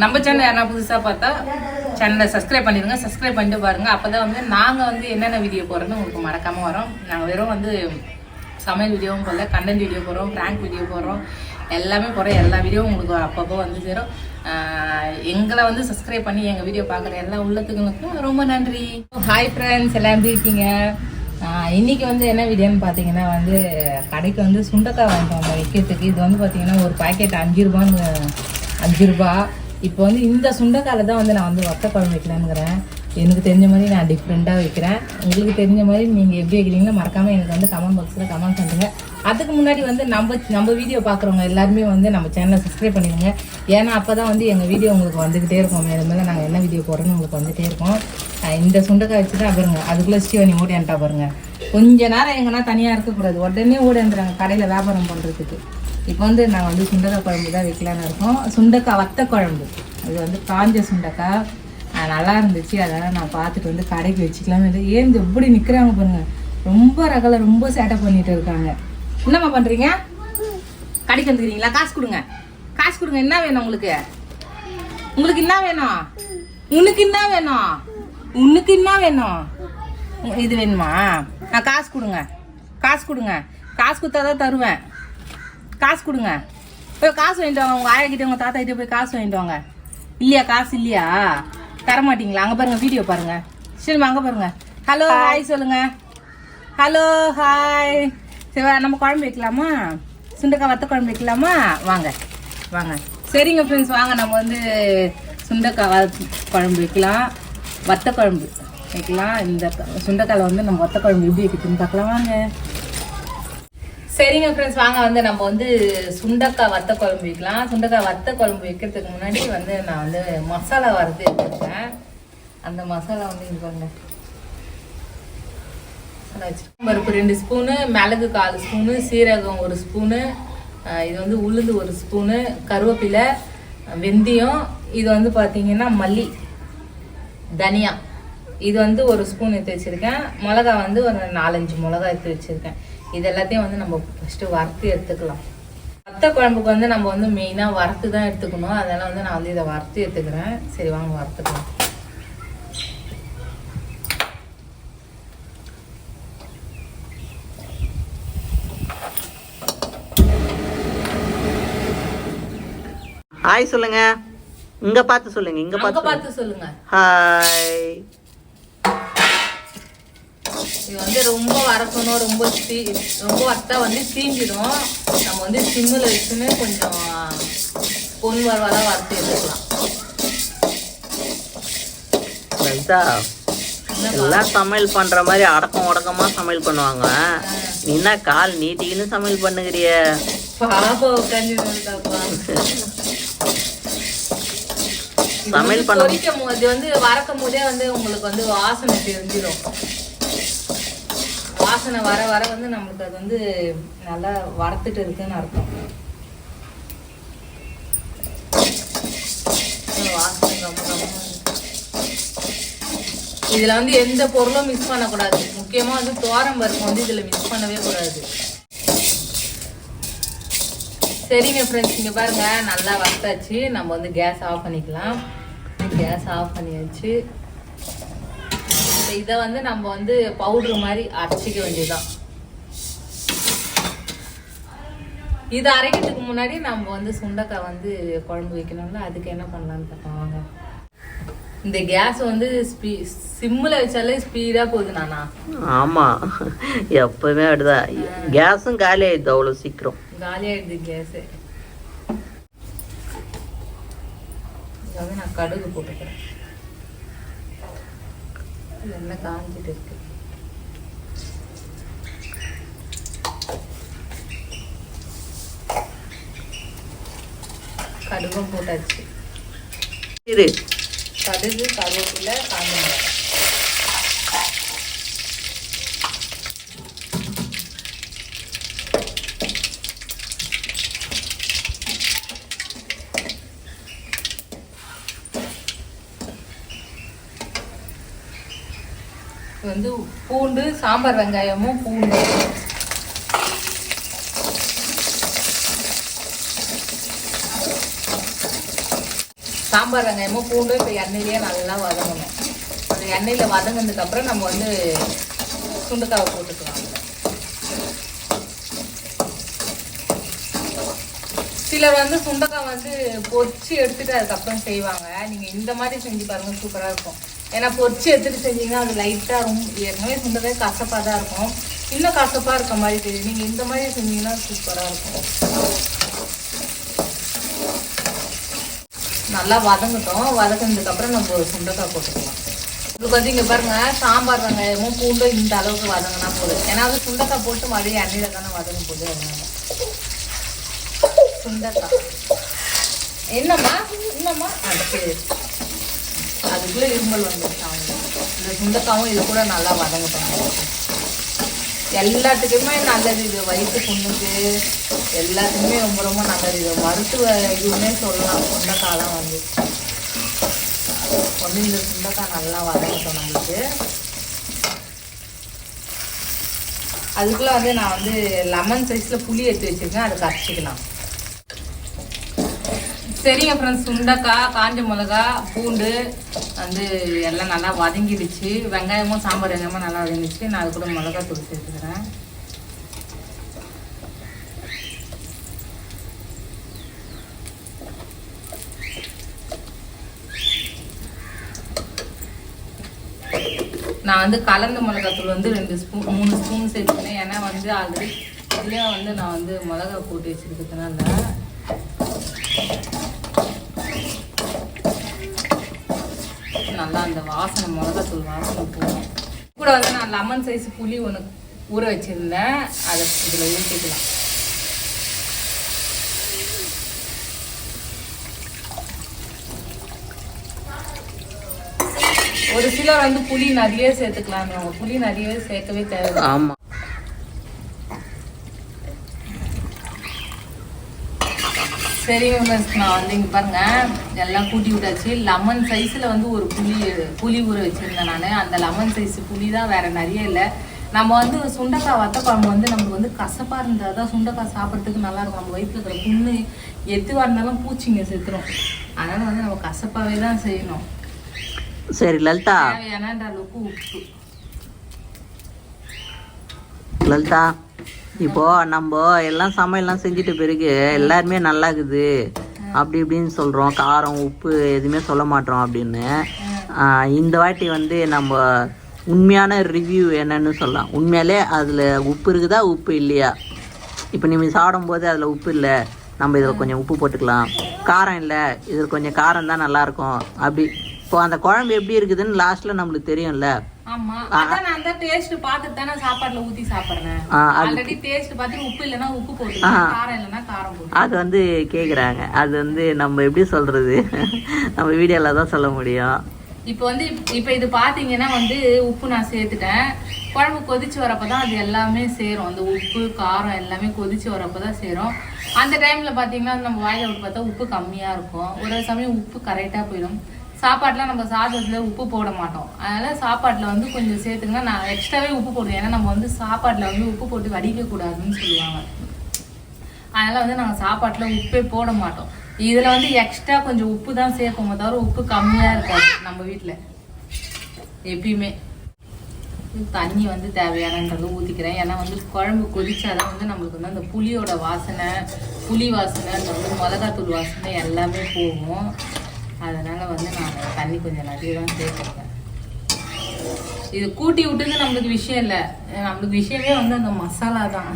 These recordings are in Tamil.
நம்ம சேனல் யாரா புதுசாக பார்த்தா சேனலை சப்ஸ்கிரைப் பண்ணிடுங்க. சப்ஸ்கிரைப் பண்ணிட்டு பாருங்க. அப்பதான் வந்து நாங்கள் வந்து என்னென்ன வீடியோ போடுறோன்னு உங்களுக்கு மறக்காம வரோம். நாங்கள் வெறும் வந்து சமையல் வீடியோவும் போடல கண்டென்ட் வீடியோ போடுறோம் ப்ராங்க் வீடியோ போடுறோம். எல்லாமே போடுறோம். எல்லா வீடியோவும் உங்களுக்கு அப்பப்போ வந்து சேரும். எங்களை வந்து சப்ஸ்கிரைப் பண்ணி எங்கள் வீடியோ பார்க்குற எல்லா உள்ளத்துங்களுக்கும் ரொம்ப நன்றி. ஹாய் ஃப்ரெண்ட்ஸ் எல்லாம் எப்படி இருக்கீங்க? இன்னைக்கு வந்து என்ன வீடியோன்னு பார்த்தீங்கன்னா வந்து கடைக்கு வந்து சுண்டக்காய் வாங்கிட்டு வந்தோம். வைக்கிறதுக்கு. இது வந்து பார்த்தீங்கன்னா ஒரு பாக்கெட் அஞ்சு ரூபான்னு அஞ்சு ரூபா. இப்போ வந்து இந்த சுண்டைக்கால தான் வந்து நான் வந்து வத்த குழம்பு வைக்கலாம்ங்கிறேன் எனக்கு தெரிஞ்ச மாதிரி நான் டிஃப்ரெண்ட்டாக வைக்கிறேன். உங்களுக்கு தெரிஞ்ச மாதிரி நீங்கள் எப்படி வைக்கிறீங்களோ மறக்காமல் எனக்கு வந்து கமெண்ட் பாக்ஸில் கமெண்ட் பண்ணுங்கள் அதுக்கு முன்னாடி வந்து நம்ம நம்ம வீடியோ பார்க்குறவங்க எல்லாருமே வந்து நம்ம சேனலை சப்ஸ்கிரைப் பண்ணிடுங்க. ஏன்னா அப்போ தான் வந்து எங்கள் வீடியோ உங்களுக்கு வந்துக்கிட்டே இருக்கும். மேலே மேலே நாங்கள் என்ன வீடியோ போடுறோன்னு உங்களுக்கு வந்துகிட்டே இருக்கோம். இந்த சுண்டைக்காய் வச்சு தான் பாருங்க. அதுக்குள்ளே ஸ்டீவனி ஓடியான்ட்டா பாருங்க. கொஞ்ச நேரம் எங்கன்னா தனியாக இருக்கக்கூடாது. உடனே ஓடியாந்துறாங்க கடையில் வியாபாரம் பண்ணுறதுக்கு இப்போ வந்து நான் வந்து சுண்டக்காய் குழம்பு தான் வைக்கலான்னு இருக்கோம். சுண்டக்காய் வத்த குழம்பு. அது வந்து காஞ்ச சுண்டக்காய். நல்லா இருந்துச்சு. அதெல்லாம் நான் பார்த்துட்டு வந்து கடைக்கு வச்சுக்கலாமே ஏன் எப்படி நிற்கிறாங்க பாருங்க. ரொம்ப ரகலை ரொம்ப சேட்டை பண்ணிட்டு இருக்காங்க. என்னம்மா பண்ணுறீங்க கடைக்கு வந்துக்கிறீங்களா? காசு கொடுங்க. காசு கொடுங்க. என்ன வேணும் உங்களுக்கு? உங்களுக்கு என்ன வேணும்? உனக்கு என்ன வேணும்? உனக்கு என்ன வேணும்? இது வேணுமா? நான் காசு கொடுங்க. காசு கொடுங்க. காசு கொடுத்தா தான் தருவேன். காசு கொடுங்க. போய் காசு வாங்கிட்டு வாங்க. உங்கள் ஆயாக்கிட்ட உங்கள் தாத்தா கிட்ட போய் காசு வாங்கிட்டு வாங்க. இல்லையா? காசு இல்லையா? தர மாட்டீங்களா அங்கே பாருங்க வீடியோ பாருங்க. சரிம்மா அங்கே பாருங்க. ஹலோ ஹாய் சொல்லுங்க. ஹலோ ஹாய் சரி நம்ம குழம்பு வைக்கலாமா? சுண்டக்காய் வத்த குழம்பு வைக்கலாமா? வாங்க வாங்க. சரிங்க ஃப்ரெண்ட்ஸ் வாங்க நம்ம வந்து சுண்டக்காய் குழம்பு வைக்கலாம். வத்த குழம்பு வைக்கலாம். இந்த சுண்டைக்காயில் வந்து நம்ம வத்த குழம்பு எப்படி வைக்கிறதுன்னு பார்க்கலாம். வாங்க. சரிங்க ஃப்ரெண்ட்ஸ் வாங்க வந்து நம்ம வந்து சுண்டக்காய் வத்த குழம்பு வைக்கலாம். சுண்டக்காய் வத்த குழம்பு வைக்கிறதுக்கு முன்னாடி வந்து நான் வந்து மசாலா வறுத்து எடுத்துருக்கேன். அந்த மசாலா வந்து இது பாருங்க. பருப்பு ரெண்டு ஸ்பூனு மிளகு கால் ஸ்பூனு சீரகம் ஒரு ஸ்பூனு இது வந்து உளுந்து ஒரு ஸ்பூனு கருவேப்பிலை வெந்தயம் இது வந்து பார்த்தீங்கன்னா மல்லி தனியா. இது வந்து ஒரு ஸ்பூன் எடுத்து வச்சிருக்கேன். மிளகா வந்து ஒரு நாலஞ்சு மிளகா எடுத்து வச்சிருக்கேன். இது எல்லாத்தையும் வந்து நம்ம ஃபர்ஸ்ட் வறுத்து எடுத்துக்கலாம். வத்த குழம்புக்கு வந்து நம்ம வந்து மெயினாக வறுத்து தான் எடுத்துக்கணும். அதனால வந்து நான் வந்து இதை வறுத்து எடுத்துக்கிறேன். சரி வாங்க வறுத்துக்கலாம். ஹாய் சொல்லுங்க. இங்க பார்த்து சொல்லுங்க இங்க பார்த்து பார்த்து சொல்லுங்க. ஹாய் இது வந்து ரொம்ப வறக்கணும் ரொம்ப தீ ரொம்ப வறுத்தா வந்து தீஞ்சிடும். நம்ம வந்து சிம்மில் வச்சுன்னு கொஞ்சம் பொன் வரவாலாம் வறுத்து எடுத்துக்கலாம். எல்லாம் சமையல் பண்ற மாதிரி அடக்கம் உடக்கமா சமையல் பண்ணுவாங்க. நீ என்ன கால் நீட்டிக்கின்னு சமையல் பண்ணுகிறிய? பாப்பா சமையல் பண்ண பொரிக்கும் போது வந்து வறக்கும் போதே வந்து உங்களுக்கு வந்து வாசனை தெரிஞ்சிடும் வாசனை வர வர வந்து நம்மளுக்கு அது வந்து நல்லா வறுத்துட்டு இருக்குன்னு அர்த்தம். வாசனை ரொம்ப கம்ம இதுல வந்து எந்த பொருளும் மிஸ் பண்ணக்கூடாது. முக்கியமா வந்து தோரம் பருப்பு வந்து இதுல மிஸ் பண்ணவே கூடாது. சரிங்க ஃப்ரெண்ட்ஸ் இங்க பாருங்க நல்லா வறுத்தாச்சு. நம்ம வந்து கேஸ் ஆஃப் பண்ணிக்கலாம். கேஸ் ஆஃப் பண்ணியாச்சு. இதை வந்து நம்ம வந்து பவுடர் மாதிரி அரைச்சிக்க வேண்டியதுதான். இது அரைக்கிறதுக்கு முன்னாடி நம்ம வந்து சுண்டைக்காய் வந்து குழம்பு வைக்கணும்ல அதுக்கு என்ன பண்ணலாம்னு பார்ப்போம் வாங்க. இந்த கேஸ் வந்து ஸ்பீ சிம்மில் வச்சாலே ஸ்பீடாக போகுது நானா? ஆமா எப்பவுமே அப்படிதான். கேஸும் காலி ஆயிடுது அவ்வளவு சீக்கிரம். காலியாயிடுது கேஸு இது வந்து நான் கடுகு போட்டுக்கிறேன். இது என்ன காஞ்சிட்டு இருக்கு. கடுகும் போட்டாச்சு. இரு. கடுகு கருவேப்பிலை காஞ்ச வந்து பூண்டு சாம்பார் வெங்காயமும் பூண்டு. சாம்பார் வெங்காயமும் பூண்டும் இப்போ எண்ணெயிலேயே நல்லா வதங்கணும். அந்த எண்ணெயில் வதங்கினதுக்கப்புறம் நம்ம வந்து சுண்டுக்காவை போட்டுக்கலாம். சில சிலர் வந்து சுண்டக்காய் வந்து பொரிச்சு எடுத்துட்டு அதுக்கப்புறம் செய்வாங்க. நீங்கள் இந்த மாதிரி செஞ்சு பாருங்க சூப்பராக இருக்கும். ஏன்னா பொறிச்சு எடுத்துகிட்டு செஞ்சீங்கன்னா அது லைட்டாக ரொம்ப ஏற்கனவே சுண்டக்காய் கசப்பாக தான் இருக்கும். இன்னும் கசப்பாக இருக்க மாதிரி தெரியும் நீங்கள் இந்த மாதிரி செஞ்சீங்கன்னா சூப்பராக இருக்கும். நல்லா வதங்கட்டும். வதங்கினதுக்கப்புறம் நம்ம ஒரு சுண்டக்காய் போட்டுக்கலாம். இதுக்கு வந்து இங்கே பாருங்கள் சாம்பார் வெங்காயமும் பூண்டும் இந்த அளவுக்கு வதங்கினா போதும். ஏன்னா அது சுண்டக்காய் போட்டு மறுபடியும் எண்ணெயில் தானே வதங்க போகுது அதனால சுண்டக்காய் என்னம்மா? என்னம்மா? அடுத்து. அதுக்குள்ள இருமல் வந்துருச்சு இந்த சுண்டக்காவும் இது கூட நல்லா வதங்கட்டும். எல்லாத்துக்குமே நல்லது இது. வயிற்று புண்ணுக்கு எல்லாத்துக்குமே ரொம்ப ரொம்ப நல்லது இது. மருத்துவ இதுவுமே சொல்லலாம். சுண்டக்காய்லாம் வந்து. ஒன்று இந்த சுண்டக்காய் நல்லா வதங்கட்டும் நம்மளுக்கு அதுக்குள்ள வந்து நான் வந்து லெமன் சைஸில் புளி எடுத்து வச்சிருக்கேன். அதை கரைச்சிக்கலாம். சரிங்க ஃப்ரெண்ட்ஸ் சுண்டக்காய் காஞ்ச மிளகா பூண்டு வந்து எல்லாம் நல்லா வதங்கிடுச்சு. வெங்காயமும் சாம்பார் வெங்காயமும் நல்லா வதங்கிடுச்சு. நான் அது கூட மிளகா தூள் சேர்த்துக்கிறேன். நான் வந்து கலந்த மிளகாத்தூள் வந்து ரெண்டு ஸ்பூன் மூணு ஸ்பூன் சேர்த்துக்கிறேன். ஏன்னா வந்து ஆல்ரெடி இதுலேயே வந்து நான் வந்து மிளகா போட்டு வச்சுருக்கிறதுனால. நல்லா அந்த வாசனை மிளகாத்தூள் வாசனை போகும். கூட வந்து நான் லெமன் சைஸ் புளி ஒன்று ஊற வச்சிருந்தேன். அதை இதில் ஊற்றிக்கலாம் ஒரு சிலர் வந்து புளி நிறைய சேர்த்துக்கலாம். புளி நிறைய சேர்க்கவே தேவை ஆமா. மிஸ் நான் வந்து இங்கே பாருங்க. எல்லாம் கூட்டி விட்டாச்சு. லெமன் சைஸில் வந்து ஒரு புளி புளி ஊற வச்சுருந்தேன் நான். அந்த லெமன் சைஸ் புளி தான் வேற நிறைய இல்லை. நம்ம வந்து சுண்டைக்காய் வத்த குழம்பு வந்து நமக்கு வந்து கசப்பாக இருந்தால் தான் சுண்டைக்காய் சாப்பிட்றதுக்கு நல்லா இருக்கும். நம்ம வயிற்றுல இருக்கிற புண்ணு எதுவாக இருந்தாலும் பூச்சிங்க செத்துரும். அதனால வந்து நம்ம கசப்பாகவே தான் செய்யணும். சரி லலிதா. தேவையான அளவுக்கு உப்பு. லலிதா. இப்போ நம்ம எல்லாம் சமையல்லாம் செஞ்சுட்ட பிறகு எல்லாருமே நல்லா இருக்குது அப்படி இப்படின்னு சொல்கிறோம் காரம் உப்பு எதுவுமே சொல்ல மாட்டோம் அப்படின்னு. இந்த வாட்டி வந்து நம்ம உண்மையான ரிவ்யூ என்னன்னு சொல்லலாம். உண்மையாலே அதில் உப்பு இருக்குதா உப்பு இல்லையா? இப்போ நீ சாப்பிடும்போது அதில் உப்பு இல்லை. நம்ம இதில் கொஞ்சம் உப்பு போட்டுக்கலாம். காரம் இல்லை. இதில் கொஞ்சம் காரம் தான் நல்லாயிருக்கும் அப்படி இப்போ அந்த குழம்பு எப்படி இருக்குதுன்னு லாஸ்ட்டில் நம்மளுக்கு தெரியும்ல. ஆமா. அதான் நான் அந்த டேஸ்ட் பார்த்துட்டு தானே சாப்பாடுல ஊத்தி சாப்பிடுறேன். ஆல்ரெடி டேஸ்ட் பார்த்து உப்பு இல்லைன்னா உப்பு போட்டுக்கலாம் காரம் இல்லைன்னா காரம் போட்டு அது வந்து கேட்குறாங்க அது வந்து நம்ம எப்படி சொல்கிறது நம்ம வீடியோவில் தான் சொல்ல முடியும். இப்போ வந்து இப்- இப்போ இது பாத்தீங்கன்னா வந்து உப்பு நான் சேர்த்துட்டேன். குழம்பு கொதிச்சு வரப்பதான் அது எல்லாமே சேரும். அந்த உப்பு காரம் எல்லாமே கொதிச்சு வரப்பதான் சேரும். அந்த டைம்ல பாத்தீங்கன்னா நம்ம வாயில விட்டு பார்த்தா உப்பு கம்மியா இருக்கும். ஒரு சமயம் உப்பு கரெக்டா போயிடும். சாப்பாட்டுல நம்ம சாதத்தில் உப்பு போட மாட்டோம். அதனால் சாப்பாட்டில் வந்து கொஞ்சம் சேர்த்துங்கன்னா நான் எக்ஸ்ட்ராவே உப்பு போடுவேன். ஏன்னா நம்ம வந்து சாப்பாட்டில் வந்து உப்பு போட்டு வடிக்கக்கூடாதுன்னு சொல்லுவாங்க. அதனால் வந்து நாங்கள் சாப்பாட்டில் உப்பே போட மாட்டோம். இதில் வந்து எக்ஸ்ட்ரா கொஞ்சம் உப்பு தான் சேர்ப்போமே தவிர உப்பு கம்மியாக இருக்காது நம்ம வீட்டில் எப்பயுமே. தண்ணி வந்து தேவையானன்றது ஊற்றிக்கிறேன் ஏன்னா வந்து குழம்பு கொதிச்சாதான் வந்து நம்மளுக்கு வந்து அந்த புளியோட வாசனை புளி வாசனை அந்த வந்து மிளகாத்தூள் வாசனை எல்லாமே போகும். அதனால வந்து நான் தண்ணி கொஞ்சம் நிறைய தான் சேர்த்துருக்கேன் இது கூட்டி விட்டுது நம்மளுக்கு விஷயம் இல்லை. நம்மளுக்கு விஷயமே வந்து அந்த மசாலா தான்.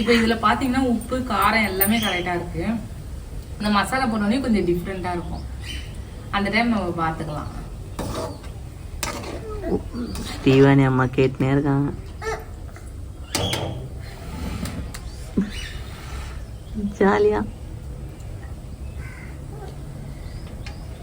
இப்போ இதுல பாத்தீங்கன்னா உப்பு காரம் எல்லாமே கரெக்டா இருக்கு. இந்த மசாலா போட்டோடனே கொஞ்சம் டிஃப்ரெண்டா இருக்கும். அந்த டைம் நம்ம பார்த்துக்கலாம். ஸ்டீவானி அம்மா கேட்டுனே இருக்காங்க. ஜாலியா.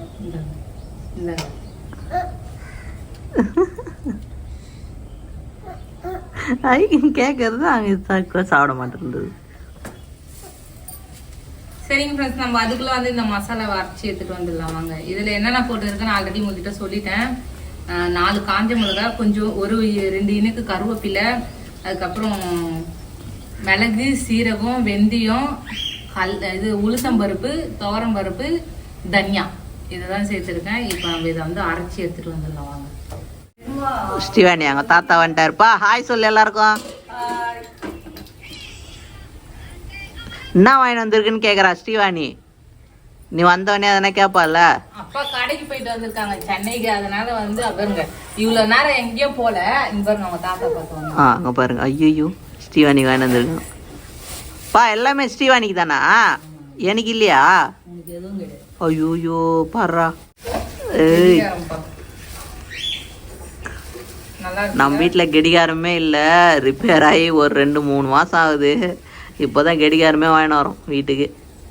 கேக்குறது அங்க ஐ கேட்கறது அங்கே சாப்பிட மாட்டேன்றது. சரிங்க ஃப்ரெண்ட்ஸ் நம்ம அதுக்குள்ள வந்து இந்த மசாலா அரைச்சி எடுத்துட்டு வந்துடலாம். வாங்க. இதுல என்னென்ன போட்டுருக்குன்னு ஆல்ரெடி உங்ககிட்ட சொல்லிட்டேன். நாலு காஞ்ச மிளகா கொஞ்சம் ஒரு ரெண்டு இனுக்கு கருவேப்பிலை அதுக்கப்புறம் மிளகு சீரகம் வெந்தயம் கல் இது உளுத்தம்பருப்பு துவரம்பருப்பு தனியா. இதெல்லாம் சேர்த்துருக்கேன். இப்போ நம்ம இதை வந்து அரைச்சி எடுத்துட்டு வந்துடலாம் வாங்க. ஸ்ரீவாணி அங்க தாத்தா வந்துட்டாருப்பா. ஹாய் சொல்லு எல்லாருக்கும். என்ன வாங்கிட்டு வந்திருக்குன்னு கேக்குறா ஸ்ரீவாணி. நீ வந்தவொடனே அதனா கேட்பால அப்பா கடைக்கு போயிட்டு வந்திருக்காங்க சென்னைக்கு. அதனால வந்து பாருங்க இவ்வளவு நேரம் எங்கேயும் போல. இங்க பாருங்க அவங்க தாத்தா பார்த்து ஆ அங்க பாருங்க. ஐயோ ஸ்ரீவாணி வாங்கிட்டு வந்திருக்கான். பா எல்லாமே ஸ்ரீவாணிக்கு தானா? எனக்கு இல்லையா? ஐயோயோ பாடுறா. ஏய். நம்ம வீட்டில் கெடிகாரமே இல்லை. ரிப்பேர் ஆகி ஒரு ரெண்டு மூணு மாதம் ஆகுது. இப்போ தான் கெடிகாரமே வாங்கிட்டு வரோம் வீட்டுக்கு.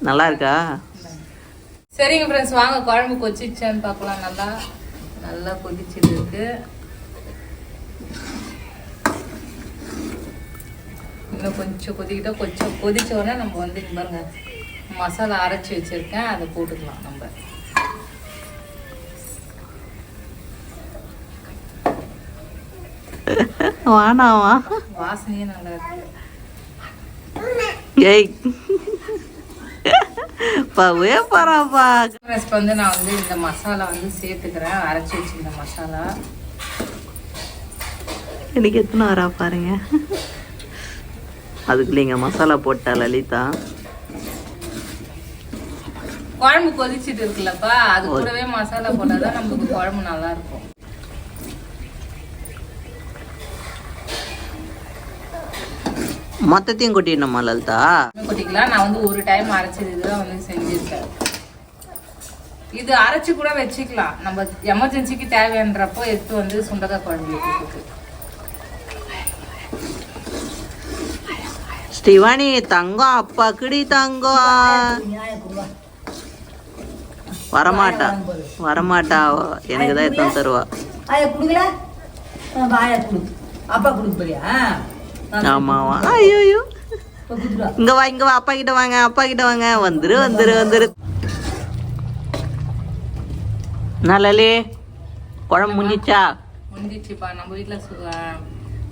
நல்லா இருக்கா? சரிங்க ஃப்ரெண்ட்ஸ் வாங்க குழம்பு கொச்சிச்சான்னு பார்க்கலாம். நல்லா நல்லா கொதிச்சிட்டு இருக்கு. இன்னும் கொஞ்சம் கொதிக்கிட்டா கொஞ்சம் கொதிச்ச உடனே நம்ம வந்து இங்க பாருங்க மசாலா அரைச்சி வச்சிருக்கேன். அதை போட்டுக்கலாம் நம்ம. வானாவா? வாசனையே நல்லா இருக்கு. ஏய். பவே ஃப்ரெண்ட்ஸ் இப்போ வந்து நான் வந்து இந்த மசாலா வந்து சேர்த்துக்கிறேன். அரைச்சி வச்சிருந்த மசாலா. எனக்கு எத்தனை வரா பாருங்க. அதுக்குள்ளீங்க மசாலா போட்டா லலிதா. குழம்பு கொதிச்சிட்டு இருக்குல்லப்பா. அது கூடவே மசாலா போட்டாதான் நமக்கு குழம்பு நல்லா இருக்கும். மொத்தத்தையும் கொட்டிடணுமா லலிதா? கொட்டிக்கலாம் நான் வந்து ஒரு டைம் அரைச்சது இதுதான் வந்து செஞ்சிருக்கேன். இது அரைச்சு கூட வச்சுக்கலாம். நம்ம எமர்ஜென்சிக்கு தேவையான்றப்போ எடுத்து வந்து சுண்டக்காய் குழம்பு வைக்கிறதுக்கு ஸ்ரீவாணி தங்கம் அப்பா கிடி தங்கம் வரமாட்டா. வரமாட்டா. எனக்கு தான் எத்தனை தருவா? அப்பா குடுக்க போறியா? ஆமாவா? ஐயோ இங்க வா இங்க வா அப்பா கிட்ட வாங்க அப்பா கிட்ட வாங்க. வந்துரு வந்துரு வந்துரு. நல்லலே குழம்பு முடிஞ்சிச்சா? முடிஞ்சிச்சுப்பா. நம்ம வீட்டுல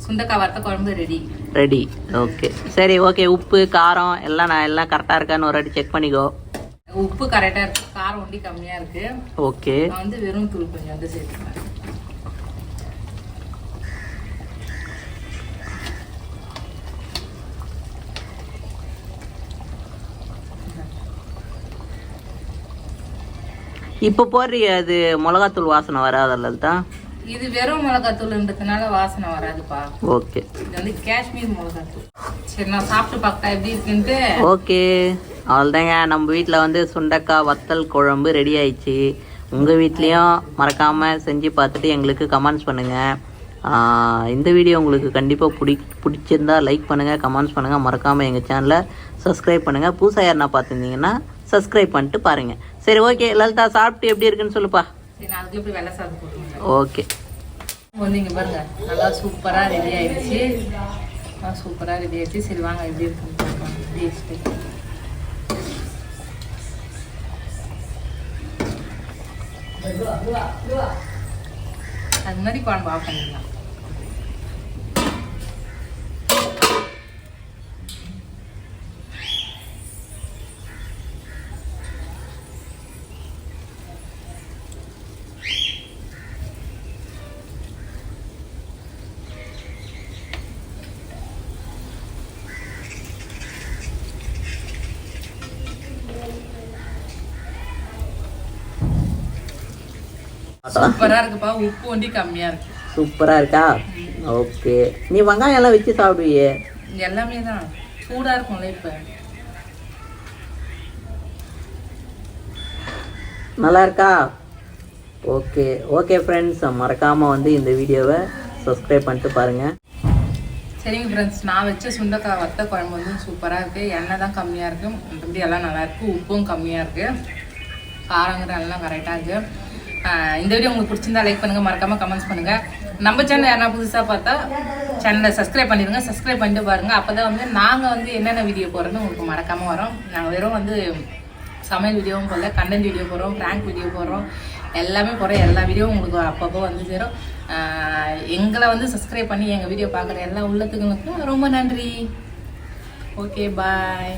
சுண்டக்காய் வறுத்த குழம்பு ரெடி ரெடி ஓகே சரி ஓகே உப்பு காரம் எல்லாம் நான் எல்லாம் கரெக்டாக இருக்கான்னு ஒரு வாட்டி செக் பண்ணிக்கோ. உப்பு கரெக்டா இருக்கு. காரம் ஒண்டி கம்மியா இருக்கு. ஓகே நான் வந்து வெறும் தூள் கொஞ்சம் வந்து சேர்த்துக்கிறேன் இப்போ போடுறிய அது மிளகாத்தூள் வாசனை வராதல்ல தான் இது வெறும் மிளகாத்தூள்ன்றதுனால வாசனை வராதுப்பா. ஓகே. இது வந்து காஷ்மீர் மிளகாத்தூள். சரி நான் சாப்பிட்டு பார்க்கட்டா எப்படி இருக்குன்ட்டு. ஓகே. அவ்வளோதாங்க நம்ம வீட்டில் வந்து சுண்டக்காய் வத்தல் குழம்பு ரெடி ஆயிடுச்சு. உங்கள் வீட்லேயும் மறக்காமல் செஞ்சு பார்த்துட்டு எங்களுக்கு கமெண்ட்ஸ் பண்ணுங்கள் இந்த வீடியோ உங்களுக்கு கண்டிப்பாக பிடி பிடிச்சிருந்தா லைக் பண்ணுங்கள் கமெண்ட்ஸ் பண்ணுங்கள் மறக்காமல் எங்கள் சேனலை சப்ஸ்கிரைப் பண்ணுங்கள் புதுசாக யாருன்னா பார்த்துருந்தீங்கன்னா சப்ஸ்கிரைப் பண்ணிட்டு பாருங்கள் சரி ஓகே லலிதா சாப்பிட்டு எப்படி இருக்குன்னு சொல்லுப்பா. ஓகே வந்து இங்க பாருங்க. நல்லா சூப்பரா ரெடி ஆயிடுச்சு. நல்லா சூப்பரா ரெடி ஆயிடுச்சு. சரி வாங்க எப்படி இருக்குன்னு அது மாதிரி குழம்பு ஆஃப் பண்ணிடலாம். சூப்பரா இருக்குப்பா. உப்பு ஒண்டி கம்மியா இருக்கு. சூப்பராக இருக்கா? ஓகே. நீ வெங்காயம் எல்லாம் வச்சு சாப்பிடுவியே? எல்லாமே தான். சூடா இருக்கும்ல இப்ப. நல்லா இருக்கா? ஓகே. ஓகே ஃப்ரெண்ட்ஸ் மறக்காமல் வந்து இந்த வீடியோவை சப்ஸ்கிரைப் பண்ணிட்டு பாருங்கள் சரிங்க ஃப்ரெண்ட்ஸ் நான் வச்ச சுண்டக்காய் வத்த குழம்பு வந்து சூப்பராக இருக்குது எண்ணெய் தான் கம்மியாக இருக்குது மற்றபடி எல்லாம் நல்லா இருக்கு. உப்பும் கம்மியாக இருக்குது காரங்கிற எல்லாம் கரெக்டாக இருக்குது இந்த வீடியோ உங்களுக்கு பிடிச்சிருந்தா லைக் பண்ணுங்கள் மறக்காமல் கமெண்ட்ஸ் பண்ணுங்கள் நம்ம சேனல் யாரா புதுசாக பார்த்தா சேனலை சப்ஸ்கிரைப் பண்ணிடுங்க. சப்ஸ்கிரைப் பண்ணிட்டு பாருங்கள் அப்போ தான் வந்து நாங்கள் வந்து என்னென்ன வீடியோ போடுறோன்னு உங்களுக்கு மறக்காமல் வரோம். நாங்கள் வெறும் வந்து சமையல் வீடியோவும் போடல கண்டென்ட் வீடியோ போடுறோம் ப்ராங்க் வீடியோ போடுறோம். எல்லாமே போகிற எல்லா வீடியோவும் உங்களுக்கு அப்பப்போ வந்து சேரும். எங்களை வந்து சப்ஸ்கிரைப் பண்ணி எங்கள் வீடியோ பார்க்குற எல்லா உள்ளத்துங்களுக்கும் ரொம்ப நன்றி. Okay bye